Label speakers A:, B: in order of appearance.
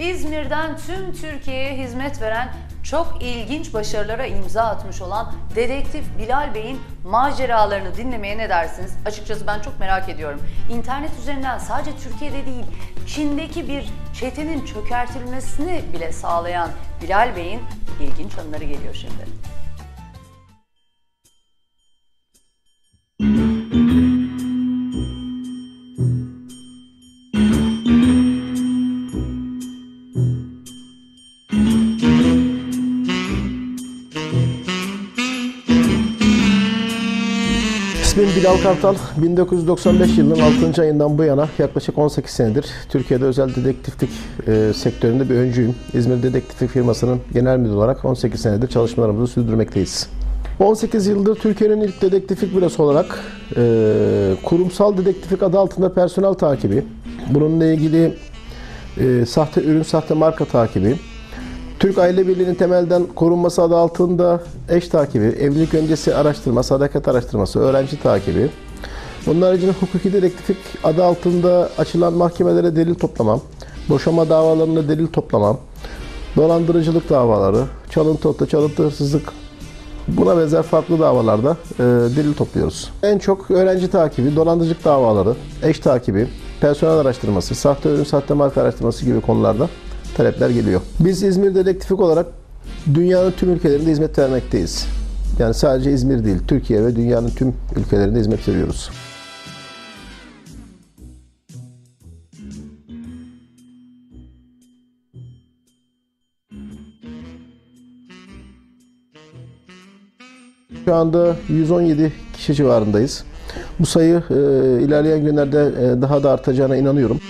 A: İzmir'den tüm Türkiye'ye hizmet veren çok ilginç başarılara imza atmış olan dedektif Bilal Bey'in maceralarını dinlemeye ne dersiniz? Açıkçası ben çok merak ediyorum. İnternet üzerinden sadece Türkiye'de değil, Çin'deki bir çetenin çökertilmesini bile sağlayan Bilal Bey'in ilginç anıları geliyor şimdi.
B: İsmim Bilal Kartal. 1995 yılının 6. ayından bu yana yaklaşık 18 senedir Türkiye'de özel dedektiflik e, sektöründe bir öncüyüm. İzmir Dedektiflik firmasının genel müdürü olarak 18 senedir çalışmalarımızı sürdürmekteyiz. 18 yıldır Türkiye'nin ilk dedektiflik bürosu olarak e, kurumsal dedektiflik adı altında personel takibi, bununla ilgili e, sahte ürün, sahte marka takibi, Türk Aile Birliği'nin temelden korunması adı altında eş takibi, evlilik öncesi araştırma, sadakat araştırması, öğrenci takibi. Bunun haricinde hukuki dedektiflik adı altında açılan mahkemelere delil toplamam, boşama davalarında delil toplamam, dolandırıcılık davaları, çalıntı otu, çalıntı hırsızlık, buna benzer farklı davalarda e, delil topluyoruz. En çok öğrenci takibi, dolandırıcılık davaları, eş takibi, personel araştırması, sahte ürün, sahte marka araştırması gibi konularda talepler geliyor. Biz İzmir Dedektiflik olarak dünyanın tüm ülkelerinde hizmet vermekteyiz. Yani sadece İzmir değil, Türkiye ve dünyanın tüm ülkelerinde hizmet veriyoruz. Şu anda 117 kişi civarındayız. Bu sayı e, ilerleyen günlerde e, daha da artacağına inanıyorum.